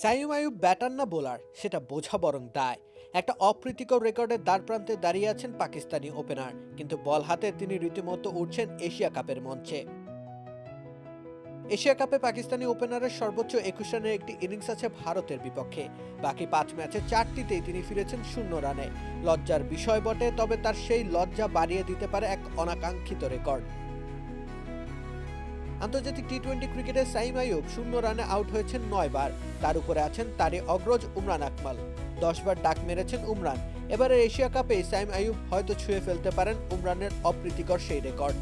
Saim batter না bowler, সেটা বোঝা বরং দায়। একটা অপ্রীতিকর রেকর্ডের দ্বার প্রান্তে দাঁড়িয়ে আছেন পাকিস্তানি ওপেনার, কিন্তু বল হাতে তিনি রীতিমতো উঠছেন এশিয়া কাপের মঞ্চে। এশিয়া কাপে পাকিস্তানি ওপেনারের সর্বোচ্চ একুশ রানের একটি ইনিংস আছে ভারতের বিপক্ষে। বাকি পাঁচ ম্যাচে চারটিতেই তিনি ফিরেছেন শূন্য রানে। লজ্জার বিষয় বটে, তবে তার সেই লজ্জা বাড়িয়ে দিতে পারে এক অনাকাঙ্ক্ষিত রেকর্ড। আন্তর্জাতিক টি টোয়েন্টি ক্রিকেটে সাইম আইয়ুব শূন্য রানে আউট হয়েছেন নয় বার তার উপরে আছেন তারে অগ্রজ উমরান আকমাল। দশ বার ডাক মেরেছেন উমরান। এবারে এশিয়া কাপে সাইম আইয়ুব হয়তো ছুঁয়ে ফেলতে পারেন উমরানের অপ্রীতিকর সেই রেকর্ড।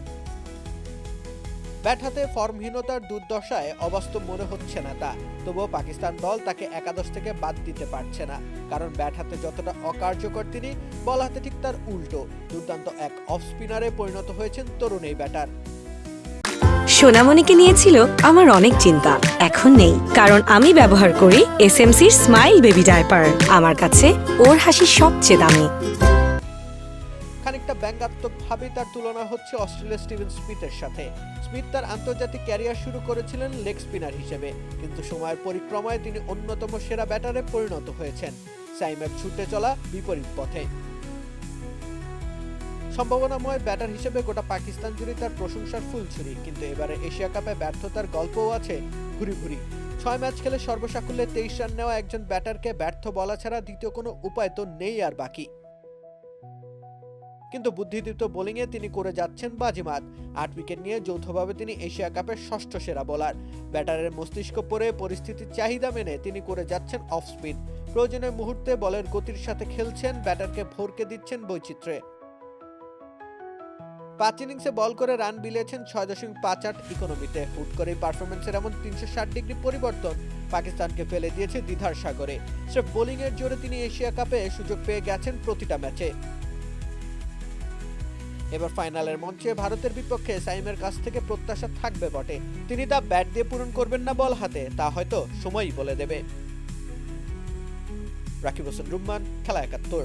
ব্যাট হাতে ফর্মহীনতার দুর্দশায় অবাস্তব মনে হচ্ছে না তা। তবুও পাকিস্তান দল তাকে একাদশ থেকে বাদ দিতে পারছে না। কারণ ব্যাট হাতে যতটা অকার্যকর তিনি, বল হাতে ঠিক তার উল্টো। দুর্দান্ত এক অফ স্পিনারে পরিণত হয়েছেন তরুণ এই ব্যাটার। সোনামণিকে নিয়েছিল আমার অনেক চিন্তা। এখন নেই, কারণ আমি ব্যবহার করি এসএমসির স্মাইল বেবি ডায়পার। আমার কাছে ওর হাসি সবচেয়ে দামি। খানিকটা ব্যঙ্গাত্মকভাবে তার তুলনা হচ্ছে অস্ট্রেলিয়া স্টিভেন স্মিথের সাথে। স্মিথ তার আন্তর্জাতিক ক্যারিয়ার শুরু করেছিলেন লেগ স্পিনার হিসেবে, কিন্তু সময়ের পরিক্রমায় তিনি অন্যতম সেরা ব্যাটারে পরিণত হয়েছেন। সাইমের ছুটে চলা বিপরীত পথে। সম্ভাবনাময় ব্যাটার হিসেবে গোটা পাকিস্তান জুড়ে তার প্রশংসার ফুলছুরি কিন্তু এবারে এশিয়া কাপে ব্যর্থতার গল্পও আছে ভুরি ঘুরি। ছয় ম্যাচ খেলে সর্বসাকুল্যে তেইশ রান নেওয়া একজন ব্যাটারকে ব্যর্থ বলা ছাড়া দ্বিতীয় কোনো উপায় তো নেই আর বাকি। কিন্তু বুদ্ধিদীপ্ত বোলিংয়ে তিনি করে যাচ্ছেন বাজিমাত। আট উইকেট নিয়ে যৌথভাবে তিনি এশিয়া কাপের ষষ্ঠ সেরা বোলার। ব্যাটারের মস্তিষ্ক পরে পরিস্থিতির চাহিদা মেনে তিনি করে যাচ্ছেন অফ স্পিন। প্রয়োজনের মুহূর্তে বলের গতির সাথে খেলছেন, ব্যাটারকে ভরকে দিচ্ছেন বৈচিত্র্যে। পাঁচ ইনিংসে বল করে রান বিলিয়েছেন ছয় দশমিক পাঁচ আট ইকোনমিতে হুট করে পারফরমেন্সের এমন তিনশো ষাট ডিগ্রি পরিবর্তন পাকিস্তানকে ফেলে দিয়েছে দ্বিধার সাগরে। সে বোলিংয়ের জোরে তিনি এশিয়া কাপে সুযোগ পেয়ে গেছেন প্রতিটা ম্যাচে। এবার ফাইনালের মঞ্চে ভারতের বিপক্ষে সাইমের কাছ থেকে প্রত্যাশা থাকবে বটে। তিনি তা ব্যাট দিয়ে পূরণ করবেন না বল হাতে, তা হয়তো সময়ই বলে দেবে। রাকিব হোসেন রুম্মান, খেলা একাত্তর।